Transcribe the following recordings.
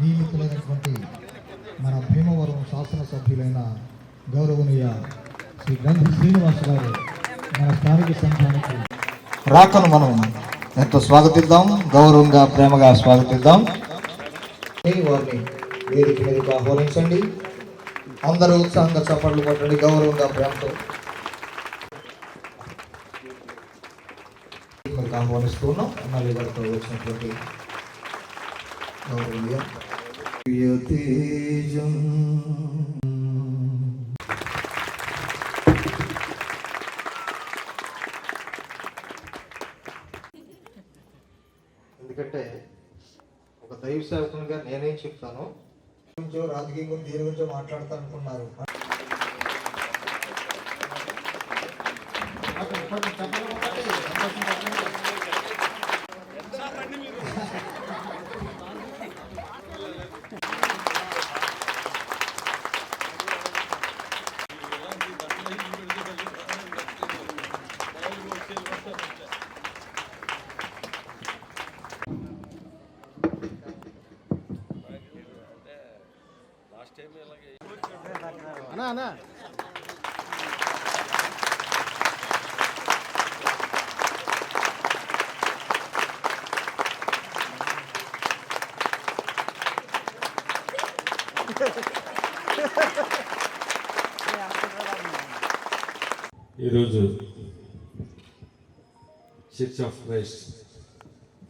నియమితులైనటువంటి మన భీమవరం శాసనసభ్యులైన గౌరవనీయ శ్రీ గంధి శ్రీనివాస్ గారు మన స్థానిక సంఘానికి రాకను మనం ఎంతో స్వాగతిద్దాం గౌరవంగా ప్రేమగా స్వాగతిద్దాం. వారిని వేదిక మీదకి ఆహ్వానించండి. అందరూ ఉత్సాహంగా చప్పట్లు కొట్టండి గౌరవంగా ప్రేమతో. ఆహ్వానిస్తూ ఉన్నాం. ఎమ్మెల్యే గారితో వచ్చినటువంటి గౌరవనీయ ఎందుకంటే ఒక దైవ సేవకునిగా నేనేం చెప్తాను గురించో రాజకీయం గురించి దీని గురించో మాట్లాడతా అనుకున్నారు అన్నా అన్నా ఈరోజు చర్చ్ ఆఫ్ క్రైస్ట్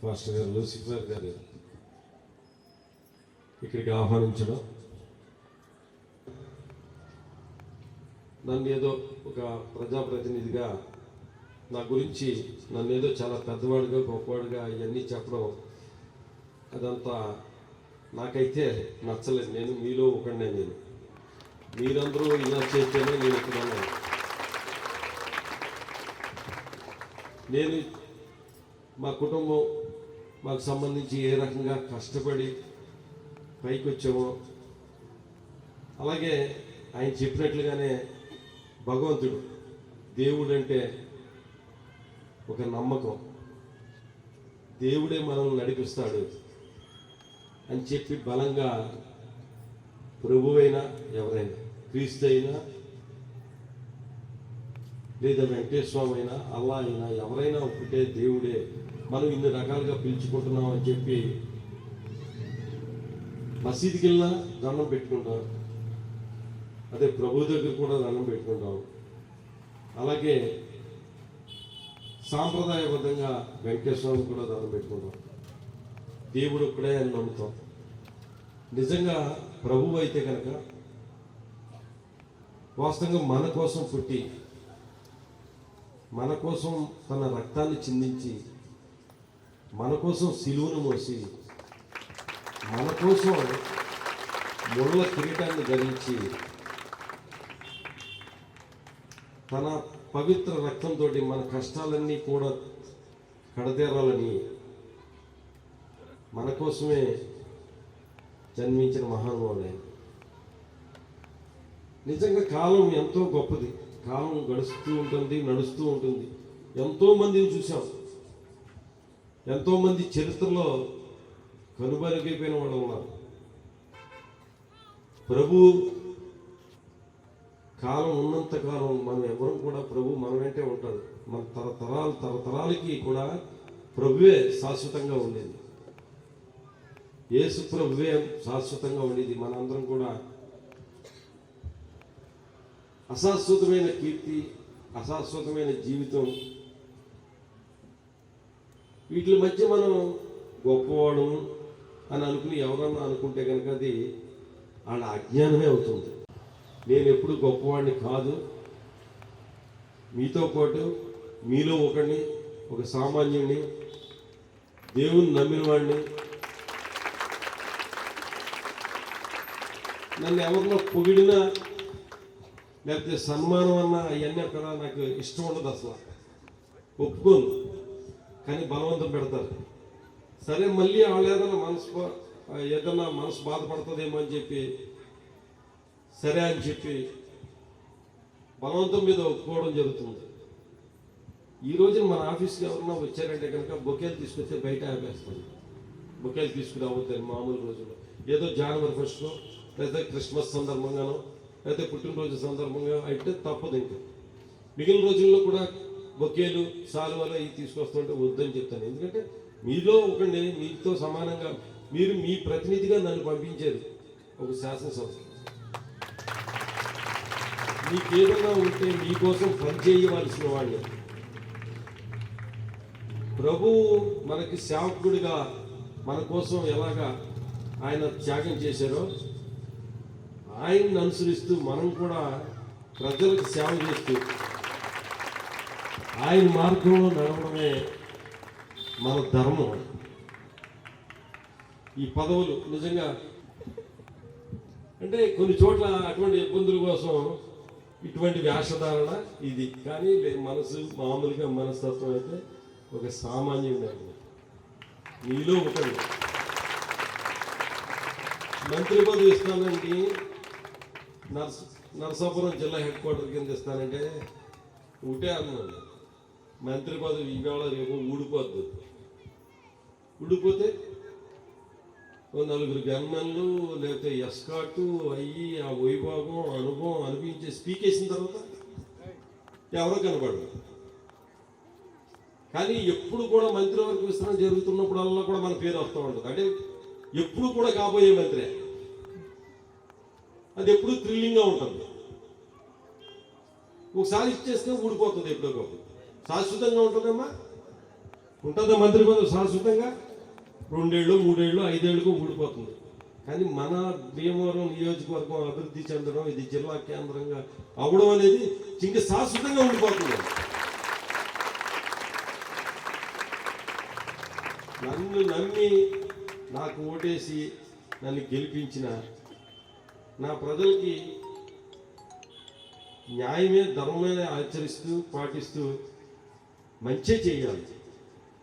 ఫాస్టర్ గారు లూసిఫర్ గారు ఇక్కడికి ఆహ్వానించడం నన్ను ఏదో ఒక ప్రజాప్రతినిధిగా నా గురించి నన్ను ఏదో చాలా పెద్దవాడిగా గొప్పవాడిగా ఇవన్నీ చెప్పడం అదంతా నాకైతే నచ్చలేదు. నేను మీలో ఒకనే నేను. మీరందరూ ఇలా చేస్తేనే నేను ఇక్కడ నేను మా కుటుంబం మాకు సంబంధించి ఏ రకంగా కష్టపడి పైకి వచ్చామో అలాగే ఆయన చెప్పినట్లుగానే భగవంతుడు దేవుడు అంటే ఒక నమ్మకం. దేవుడే మనల్ని నడిపిస్తాడు అని చెప్పి బలంగా ప్రభువైనా ఎవరైనా క్రీస్తు అయినా లేదా వెంకటేశ్వరం అయినా అల్లా అయినా ఎవరైనా ఒకటే దేవుడే. మనం ఇన్ని రకాలుగా పిలుచుకుంటున్నాం అని చెప్పి మసీదుకి వెళ్ళినా దండం పెట్టుకుంటాం. అదే ప్రభు దగ్గర కూడా దండం పెట్టుకుంటాం అలాగే సాంప్రదాయబద్ధంగా వెంకటేశ్వరం కూడా దండం పెట్టుకుంటాం. దేవుడు ఒక్కడే అని నమ్ముతాం. నిజంగా ప్రభువు అయితే కనుక వాస్తవంగా మన కోసం పుట్టి మన కోసం తన రక్తాన్ని చిందించి మన కోసం సిలువను మోసి మన కోసం ముళ్ళ కిరీటాన్ని ధరించి తన పవిత్ర రక్తంతో మన కష్టాలన్నీ కూడా కడతేరాలని మన కోసమే జన్మించిన మహానుభావులే నిజంగా కాలం ఎంతో గొప్పది. కాలం గడుస్తూ ఉంటుంది నడుస్తూ ఉంటుంది. ఎంతో మందిని చూసాం ఎంతోమంది చరిత్రలో కనుబరుగైపోయిన వాళ్ళు ఉన్నారు. ప్రభు కాలం ఉన్నంత కాలం మనం ఎవరు కూడా ప్రభు మన వెంటే ఉంటాడు మన తరతరాలు తరతరాలకి కూడా ప్రభువే శాశ్వతంగా ఉండేది. యేసు ప్రభువే శాశ్వతంగా ఉండేది. మనందరం కూడా అశాశ్వతమైన కీర్తి అశాశ్వతమైన జీవితం. వీటి మధ్య మనం గొప్పవాడు అని అనుకుని ఎవరన్నా అనుకుంటే కనుక అది వాళ్ళ అజ్ఞానమే అవుతుంది. నేను ఎప్పుడు గొప్పవాడిని కాదు. మీతో పాటు మీలో ఒకడిని ఒక సామాన్యుడిని దేవుని నమ్మిన వాడిని. నన్ను ఎవరిలో పొగిడినా లేకపోతే సన్మానం అన్నా అవన్నీ కూడా నాకు ఇష్టం ఉండదు అసలు. ఒప్పుకోను కానీ బలవంతం పెడతారు. సరే మళ్ళీ వాళ్ళు ఏదైనా మనసు బా- ఏదైనా మనసు బాధపడుతుందేమో అని చెప్పి సరే అని చెప్పి బలవంతం మీద ఒప్పుకోవడం జరుగుతుంది. ఈ రోజున మన ఆఫీస్కి ఎవరన్నా వచ్చారంటే కనుక బొకేలు తీసుకొస్తే బయట ఆపేస్తాను బొకేలు తీసుకురావద్దని మామూలు రోజుల్లో. ఏదో జనవరి ఫస్ట్లో లేదా క్రిస్మస్ సందర్భంగానో లేదా పుట్టినరోజు సందర్భంగా అయితే తప్పదు ఇంకా. మిగిలిన రోజుల్లో కూడా బొకేలు సాలువలు అవి తీసుకొస్తుంటే వద్దని చెప్తాను. ఎందుకంటే మీలో ఒకటి మీతో సమానంగా మీరు మీ ప్రతినిధిగా నన్ను పంపించారు ఒక శాసనసభ మీకు ఏదైనా ఉంటే నీకోసం పనిచేయవలసిన వాళ్ళు. ప్రభువు మనకి సేవకుడిగా మన కోసం ఎలాగా ఆయన త్యాగం చేశారో ఆయన్ని అనుసరిస్తూ మనం కూడా ప్రజలకు సేవ చేస్తూ ఆయన మార్గంలో నడవడమే మన ధర్మం. ఈ పదవులు నిజంగా అంటే కొన్ని చోట్ల అటువంటి ఇబ్బందుల కోసం ఇటువంటి వ్యాసధారణ ఇది. కానీ మనసు మామూలుగా మనస్తత్వం అయితే ఒక సామాన్యుడు నీలో ఒకడు మంత్రి పదవి ఇస్తానండి నర్స నరసాపురం జిల్లా హెడ్ క్వార్టర్ కింద ఇస్తానంటే ఒకటే అన్నాడు మంత్రి పదవి ఇవాళ రేపు ఊడిపోద్దు. ఊడిపోతే నలుగురు గన్మన్లు లేకపోతే ఎస్కాటు అయ్యి ఆ వైభాగం అనుభవం అనిపించి స్పీకేసిన తర్వాత ఎవరో కనపడరు కానీ ఎప్పుడు కూడా మంత్రివర్గ విస్తరణ జరుగుతున్నప్పుడల్లా కూడా మన పేరు వస్తూ ఉంటుంది. అంటే ఎప్పుడు కూడా కాబోయే మంత్రి. అది ఎప్పుడు థ్రిల్లింగ్గా ఉంటుంది. ఒకసారి ఇచ్చేస్తే ఊడిపోతుంది ఎప్పుడో శాశ్వతంగా ఉంటుందమ్మా? ఉంటుందా మంత్రి పదవి శాశ్వతంగా? రెండేళ్ళు మూడేళ్ళు ఐదేళ్ళకు ఊడిపోతుంది. కానీ మన భీమవరం నియోజకవర్గం అభివృద్ధి చెందడం ఇది జిల్లా కేంద్రంగా అవడం అనేది ఇంకా శాశ్వతంగా ఉండిపోతుంది. నన్ను నమ్మి నాకు ఓటేసి నన్ను గెలిపించిన నా ప్రజలకి న్యాయమే ధర్మమే ఆచరిస్తూ పాటిస్తూ మంచే చేయాలి.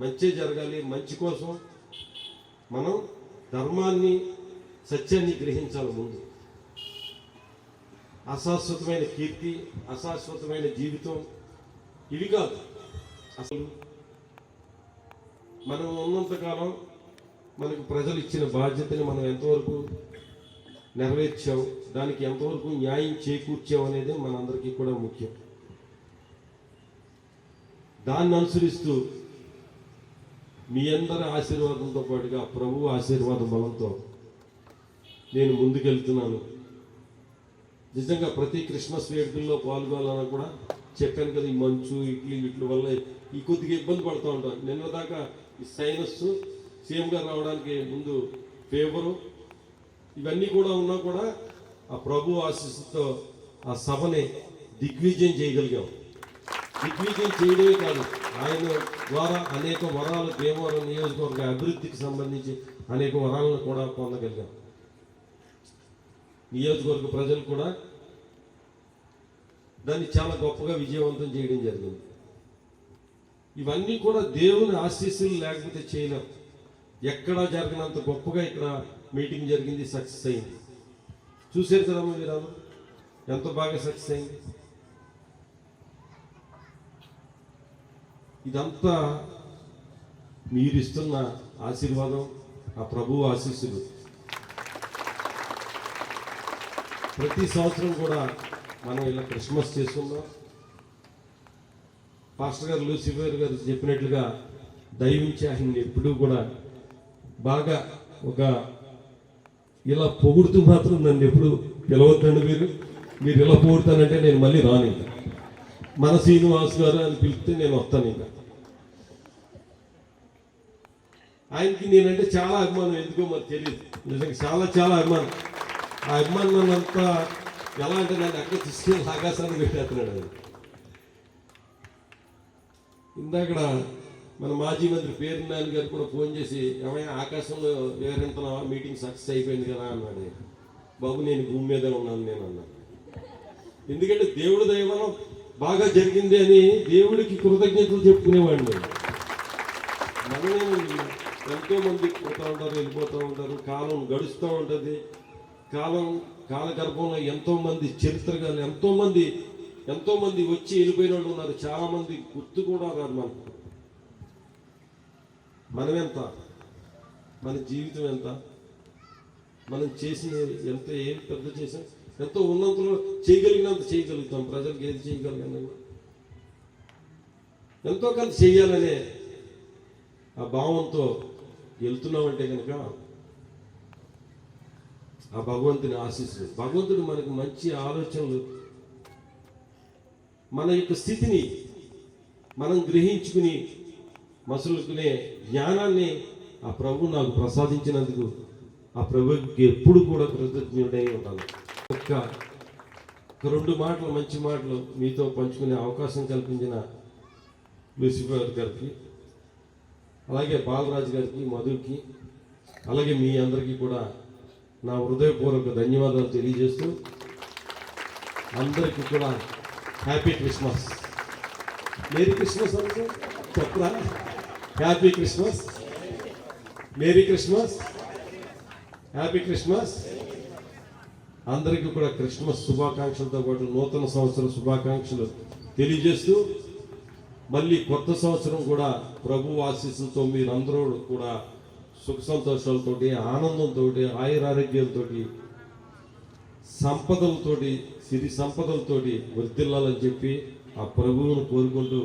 మంచే జరగాలి. మంచి కోసం మనం ధర్మాన్ని సత్యాన్ని గ్రహించాలి ముందు. అశాశ్వతమైన కీర్తి అశాశ్వతమైన జీవితం ఇవి కాదు. అసలు మనం ఉన్నంతకాలం మనకు ప్రజలు ఇచ్చిన బాధ్యతని మనం ఎంతవరకు నెరవేర్చాం దానికి ఎంతవరకు న్యాయం చేకూర్చాం అనేది మనందరికీ కూడా ముఖ్యం. దాన్ని అనుసరిస్తూ మీ అందరి ఆశీర్వాదంతో పాటుగా ప్రభు ఆశీర్వాదం బలంతో నేను ముందుకెళ్తున్నాను. నిజంగా ప్రతి క్రిస్మస్ వేడుకల్లో పాల్గొనాలని కూడా చెప్పాను కదా ఈ మంచు ఇడ్లీ వీటి వల్ల ఈ కొద్దిగా ఇబ్బంది పడుతూ ఉంటాను నిన్న దాకా ఈ సైనస్ సేమ్గా రావడానికి ముందు ఫేవరు ఇవన్నీ కూడా ఉన్నా కూడా ఆ ప్రభు ఆశీస్సుతో ఆ సభని దిగ్విజయం చేయగలిగాం. దిగ్విజయం చేయడమే కాదు ఆయన ద్వారా అనేక వరాలు భీమవరం నియోజకవర్గ అభివృద్ధికి సంబంధించి అనేక వరాలను కూడా పొందగలిగాం. నియోజకవర్గ ప్రజలు కూడా దాన్ని చాలా గొప్పగా విజయవంతం చేయడం జరిగింది. ఇవన్నీ కూడా దేవుని ఆశీస్సులు లేకపోతే చేయలేం. ఎక్కడా జరగనంత గొప్పగా ఇక్కడ మీటింగ్ జరిగింది సక్సెస్ అయింది. చూసేది కదమ్మా మీరు ఎంత బాగా సక్సెస్ అయింది? ఇదంతా మీరిస్తున్న ఆశీర్వాదం ఆ ప్రభువు ఆశీస్సులు. ప్రతి సంవత్సరం కూడా మనం ఇలా క్రిస్మస్ చేసుకుందాం. పాస్టర్ గారు లూసిఫర్ గారు చెప్పినట్లుగా దైవించి ఆయన ఎప్పుడూ కూడా బాగా ఒక ఇలా పొగుడుతూ మాత్రం నన్ను ఎప్పుడు పిలవద్దండి మీరు. మీరు ఇలా పొగుడుతానంటే నేను మళ్ళీ రాను ఇంకా మన శ్రీనివాస్ గారు అని పిలిపితే నేను వస్తాను ఇంకా. ఆయనకి నేనంటే చాలా అభిమానం. ఎందుకో మరి తెలియదు నిజంగా చాలా చాలా అభిమానం. ఆ అభిమానం అంతా ఎలా అంటే నన్ను అక్కడ తీసుకెళ్ళి ఆకాశాన్ని పెట్టేస్తున్నాడు అది ఇందాక మన మాజీ మంత్రి పేరు నాని గారు కూడా ఫోన్ చేసి ఏమైనా ఆకాశంలో వేరెంతనావా మీటింగ్ సక్సెస్ అయిపోయింది కదా? అన్నాడు బాబు నేను భూమి మీద ఉన్నాను నేను అన్నాను. ఎందుకంటే దేవుడు దైవం బాగా జరిగింది అని దేవుడికి కృతజ్ఞతలు చెప్పుకునేవాడిని. మనమే ఎంతో మంది పోతూ ఉంటారు వెళ్ళిపోతూ ఉంటారు కాలం గడుస్తూ ఉంటుంది. కాలం కాలగర్భంలో ఎంతో మంది చరిత్రగా ఎంతో మంది ఎంతో మంది వచ్చి వెళ్ళిపోయిన వాళ్ళు ఉన్నారు. చాలా మంది గుర్తు కూడా రాదు మనకు. మనమెంత మన జీవితం ఎంత? మనం చేసిన ఎంత? ఏం పెద్ద చేసాం ఎంతో ఉన్నంతలో చేయగలిగినంత చేయగలుగుతాం. ప్రజలకు ఏది చేయగలిగిన ఎంతో కొంత చేయాలనే ఆ భావంతో వెళ్తున్నామంటే కనుక ఆ భగవంతుని ఆశీస్సులు. భగవంతుడు మనకు మంచి ఆలోచనలు మన యొక్క స్థితిని మనం గ్రహించుకుని మసులుకునే జ్ఞానాన్ని ఆ ప్రభు నాకు ప్రసాదించినందుకు ఆ ప్రభుకి ఎప్పుడు కూడా కృతజ్ఞుడై ఉంటాను. యొక్క ఒక రెండు మాటలు మంచి మాటలు మీతో పంచుకునే అవకాశం కల్పించిన లూసిఫర్ గారికి అలాగే బాలరాజు గారికి మధుకి అలాగే మీ అందరికీ కూడా నా హృదయపూర్వక ధన్యవాదాలు తెలియజేస్తూ అందరికీ కూడా హ్యాపీ క్రిస్మస్. మేరీ క్రిస్మస్ అంటే చెప్తా happy Christmas. Merry Christmas. Happy Christmas. అందరికీ కూడా క్రిస్మస్ శుభాకాంక్షలతో పాటు నూతన సంవత్సర శుభాకాంక్షలు తెలియజేస్తూ మళ్ళీ కొత్త సంవత్సరం కూడా ప్రభు ఆశీస్సులతో మీరందరూ కూడా సుఖ సంతోషాలతో ఆనందంతో ఆయురారోగ్యాలతో సంపదలతోటి సిరి సంపదలతోటి వృద్ధిల్లాలని చెప్పి ఆ ప్రభువును కోరుకుంటూ